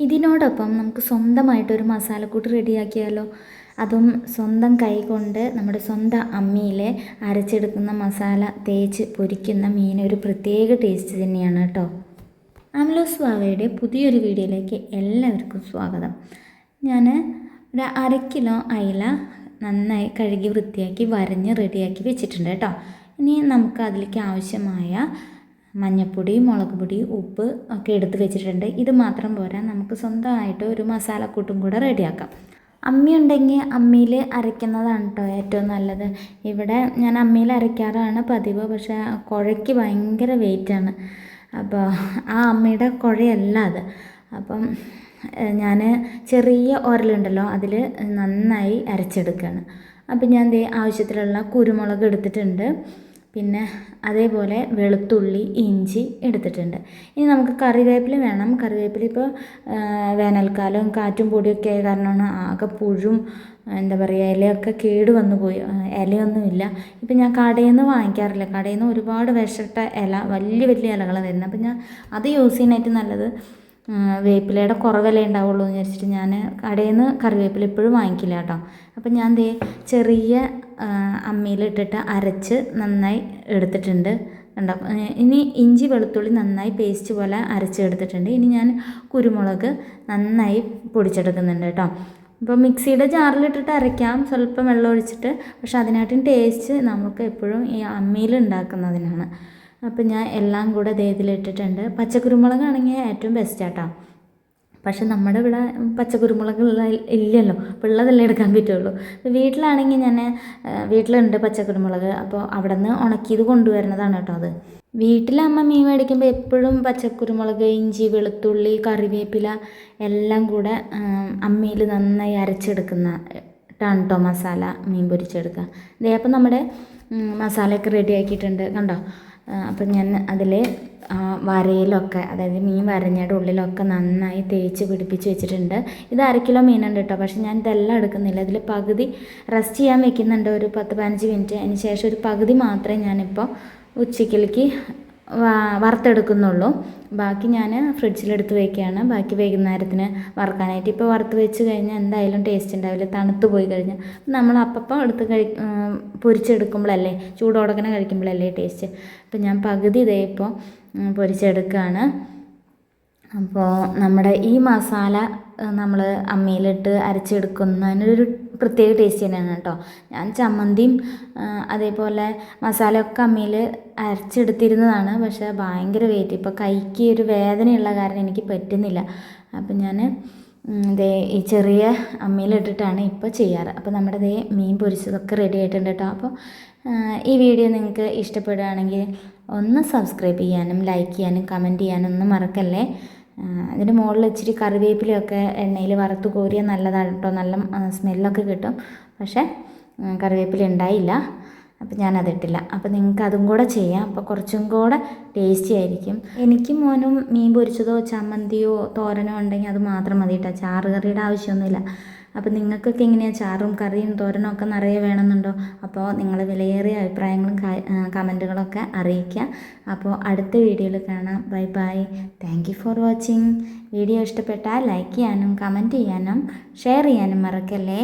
ഇതിനോടൊപ്പം നമുക്ക് സ്വന്തമായിട്ടൊരു മസാലക്കൂട്ട് റെഡിയാക്കിയാലോ? അതും സ്വന്തം കൈകൊണ്ട് നമ്മുടെ സ്വന്തം അമ്മിയിൽ അരച്ചെടുക്കുന്ന മസാല തേച്ച് പൊരിക്കുന്ന മീൻ ഒരു പ്രത്യേക ടേസ്റ്റ് തന്നെയാണ് കേട്ടോ. അമലോസ് വാവയുടെ പുതിയൊരു വീഡിയോയിലേക്ക് എല്ലാവർക്കും സ്വാഗതം. ഞാൻ ഒരു അര കിലോ അയില നന്നായി കഴുകി വൃത്തിയാക്കി വരഞ്ഞ് റെഡിയാക്കി വെച്ചിട്ടുണ്ട് കേട്ടോ. ഇനി നമുക്ക് അതിലേക്ക് ആവശ്യമായ മഞ്ഞൾപ്പൊടി മുളക് പൊടി ഉപ്പ് ഒക്കെ എടുത്ത് വെച്ചിട്ടുണ്ട്. ഇത് മാത്രം പോരാ. നമുക്ക് സ്വന്തമായിട്ട് ഒരു മസാലക്കൂട്ടും കൂടെ റെഡിയാക്കാം. അമ്മി ഉണ്ടെങ്കിൽ അമ്മിയിൽ അരയ്ക്കുന്നതാണ് കേട്ടോ ഏറ്റവും നല്ലത്. ഇവിടെ ഞാൻ അമ്മിയിൽ അരയ്ക്കാറാണ് പതിവ്. പക്ഷേ കുഴയ്ക്ക് ഭയങ്കര വെയിറ്റാണ് അപ്പോൾ ആ അമ്മയുടെ കുഴയല്ല അത്. അപ്പം ഞാൻ ചെറിയ ഉരലുണ്ടല്ലോ അതിൽ നന്നായി അരച്ചെടുക്കുകയാണ്. അപ്പം ഞാൻ ദേ ആവശ്യത്തിലുള്ള കുരുമുളക് എടുത്തിട്ടുണ്ട്. പിന്നെ അതേപോലെ വെളുത്തുള്ളി ഇഞ്ചി എടുത്തിട്ടുണ്ട്. ഇനി നമുക്ക് കറിവേപ്പില വേണം. കറിവേപ്പില ഇപ്പോൾ വേനൽക്കാലം കാറ്റും പൊടിയൊക്കെ ആയ കാരണമാണ് ആകെ പുഴും എന്താ പറയുക ഇലയൊക്കെ കേട് വന്നു പോയി. ഇലയൊന്നുമില്ല. ഇപ്പം ഞാൻ കടയിൽ നിന്ന് വാങ്ങിക്കാറില്ല. കടയിൽ നിന്ന് ഒരുപാട് വിഷട്ട ഇല വലിയ വലിയ ഇലകളാണ് വരുന്നത്. അപ്പം ഞാൻ അത് യൂസ് ചെയ്യാനായിട്ട് നല്ലത് വേപ്പിലയുടെ കുറവല്ലേ ഉണ്ടാവുള്ളൂ എന്ന് വിചാരിച്ചിട്ട് ഞാൻ കടയിൽ നിന്ന് കറിവേപ്പില എപ്പോഴും വാങ്ങിക്കില്ല കേട്ടോ. അപ്പം ഞാൻ ദേ ചെറിയ അമ്മിയിലിട്ടിട്ട് അരച്ച് നന്നായി എടുത്തിട്ടുണ്ട്. കണ്ടോ? ഇനി ഇഞ്ചി വെളുത്തുള്ളി നന്നായി പേസ്റ്റ് പോലെ അരച്ചെടുത്തിട്ടുണ്ട് ഇനി ഞാൻ കുരുമുളക് നന്നായി പൊടിച്ചെടുക്കുന്നുണ്ട് കേട്ടോ. ഇപ്പോൾ മിക്സിയുടെ ജാറിലിട്ടിട്ട് അരയ്ക്കാം. സ്വല്പം വെള്ളം ഒഴിച്ചിട്ട്. പക്ഷെ അതിനായിട്ടും ടേസ്റ്റ് നമുക്ക് എപ്പോഴും ഈ അമ്മിയിൽ ഉണ്ടാക്കുന്നതിനാണ്. അപ്പം ഞാൻ എല്ലാം കൂടെ ദേഹത്തിലിട്ടിട്ടുണ്ട് പച്ചക്കുരുമുളകാണെങ്കിൽ ഏറ്റവും ബെസ്റ്റ് ബെസ്റ്റാട്ടോ പക്ഷെ നമ്മുടെ ഇവിടെ പച്ചക്കുരുമുളക് ഇല്ലല്ലോ. അപ്പോൾ ഉള്ളതല്ലേ എടുക്കാൻ പറ്റുള്ളൂ. വീട്ടിലാണെങ്കിൽ ഞാൻ വീട്ടിലുണ്ട് പച്ചക്കുരുമുളക്. അപ്പോൾ അവിടെ നിന്ന് ഉണക്കിയത് കൊണ്ടുവരുന്നതാണ് കേട്ടോ അത്. വീട്ടിലമ്മ മീൻ മേടിക്കുമ്പോൾ എപ്പോഴും പച്ചക്കുരുമുളക് ഇഞ്ചി വെളുത്തുള്ളി കറിവേപ്പില എല്ലാം കൂടെ അമ്മിയിൽ നന്നായി അരച്ചെടുക്കുന്ന ടാണ് മസാല മീൻ പൊരിച്ചെടുക്കുക. അതേ അപ്പം നമ്മുടെ മസാലയൊക്കെ റെഡി ആക്കിയിട്ടുണ്ട്. കണ്ടോ? അപ്പം ഞാൻ അതിൽ വരയിലൊക്കെ അതായത് മീൻ വരഞ്ഞയുടെ ഉള്ളിലൊക്കെ നന്നായി തേച്ച് പിടിപ്പിച്ച് വെച്ചിട്ടുണ്ട്. ഇത് അര കിലോ മീനുണ്ട് കേട്ടോ പക്ഷെ ഞാൻ ഇതെല്ലാം എടുക്കുന്നില്ല. ഇതിൽ പകുതി റെസ്റ്റ് ചെയ്യാൻ വെക്കുന്നുണ്ട് ഒരു പത്ത് പതിനഞ്ച് മിനിറ്റ്. അതിന് ശേഷം ഒരു പകുതി മാത്രമേ ഞാനിപ്പോൾ ഉച്ചയ്ക്കിലേക്ക് വറുത്തെടുക്കുന്നുള്ളൂ. ബാക്കി ഞാൻ ഫ്രിഡ്ജിലെടുത്ത് വയ്ക്കുകയാണ് ബാക്കി വൈകുന്നേരത്തിന് വറുക്കാനായിട്ട്. ഇപ്പോൾ വറുത്ത് വെച്ച് കഴിഞ്ഞാൽ എന്തായാലും ടേസ്റ്റ് ഉണ്ടാവില്ല. തണുത്ത് പോയി കഴിഞ്ഞാൽ നമ്മൾ അപ്പം എടുത്ത് കഴി പൊരിച്ചെടുക്കുമ്പോഴല്ലേ ചൂടോടക്കനെ കഴിക്കുമ്പോഴല്ലേ ടേസ്റ്റ് അപ്പം ഞാൻ പകുതി ഇതേ ഇപ്പോൾ പൊരിച്ചെടുക്കുകയാണ് അപ്പോൾ നമ്മുടെ ഈ മസാല നമ്മൾ അമ്മിയിലിട്ട് അരച്ചെടുക്കുന്നതിനൊരു പ്രത്യേക ടേസ്റ്റ് തന്നെയാണ് കേട്ടോ. ഞാൻ ചമ്മന്തിയും അതേപോലെ മസാലയൊക്കെ അമ്മിയിൽ അരച്ചെടുത്തിരുന്നതാണ്. പക്ഷേ ഭയങ്കര വെയിറ്റ് ഇപ്പോൾ കൈക്ക് ഒരു വേദനയുള്ള കാരണം എനിക്ക് പറ്റുന്നില്ല. അപ്പം ഞാൻ ഇതേ ഈ ചെറിയ അമ്മിയിലിട്ടിട്ടാണ് ഇപ്പോൾ ചെയ്യാറ്. അപ്പോൾ നമ്മുടെ ഇതേ മീൻ പൊരിച്ചതൊക്കെ റെഡി ആയിട്ടുണ്ട് കേട്ടോ. അപ്പോൾ ഈ വീഡിയോ നിങ്ങൾക്ക് ഇഷ്ടപ്പെടുകയാണെങ്കിൽ ഒന്ന് സബ്സ്ക്രൈബ് ചെയ്യാനും ലൈക്ക് ചെയ്യാനും കമന്റ് ചെയ്യാനും ഒന്നും മറക്കല്ലേ? അതിന്റെ മുകളിൽ ഇച്ചിരി കറിവേപ്പിലയൊക്കെ എണ്ണയിൽ വറുത്ത് കോരിയാൽ നല്ലതാണ് കേട്ടോ. നല്ല സ്മെല്ലൊക്കെ കിട്ടും. പക്ഷേ കറിവേപ്പില ഉണ്ടായില്ല. അപ്പം ഞാനതിട്ടില്ല. അപ്പം നിങ്ങൾക്ക് അതും കൂടെ ചെയ്യാം. അപ്പോൾ കുറച്ചും കൂടെ ടേസ്റ്റി ആയിരിക്കും. എനിക്ക് മോനും മീൻ പൊരിച്ചതോ ചമ്മന്തിയോ തോരനോ ഉണ്ടെങ്കിൽ അത് മാത്രം മതി കേട്ടോ ചാറ് കറിയുടെ ആവശ്യമൊന്നുമില്ല. അപ്പോൾ നിങ്ങൾക്കൊക്കെ എങ്ങനെയാണ് ചാറും കറിയും തോരനും ഒക്കെ നിറയെ വേണമെന്നുണ്ടോ? അപ്പോൾ നിങ്ങൾ വിലയേറിയ അഭിപ്രായങ്ങളും കമന്റുകളൊക്കെ അറിയിക്കുക അപ്പോൾ അടുത്ത വീഡിയോയിൽ കാണാം. Bye bye. Thank for watching video ഇഷ്ടപ്പെട്ടാൽ ലൈക്ക് ചെയ്യാനും കമന്റ് ചെയ്യാനും ഷെയർ ചെയ്യാനും മറക്കല്ലേ?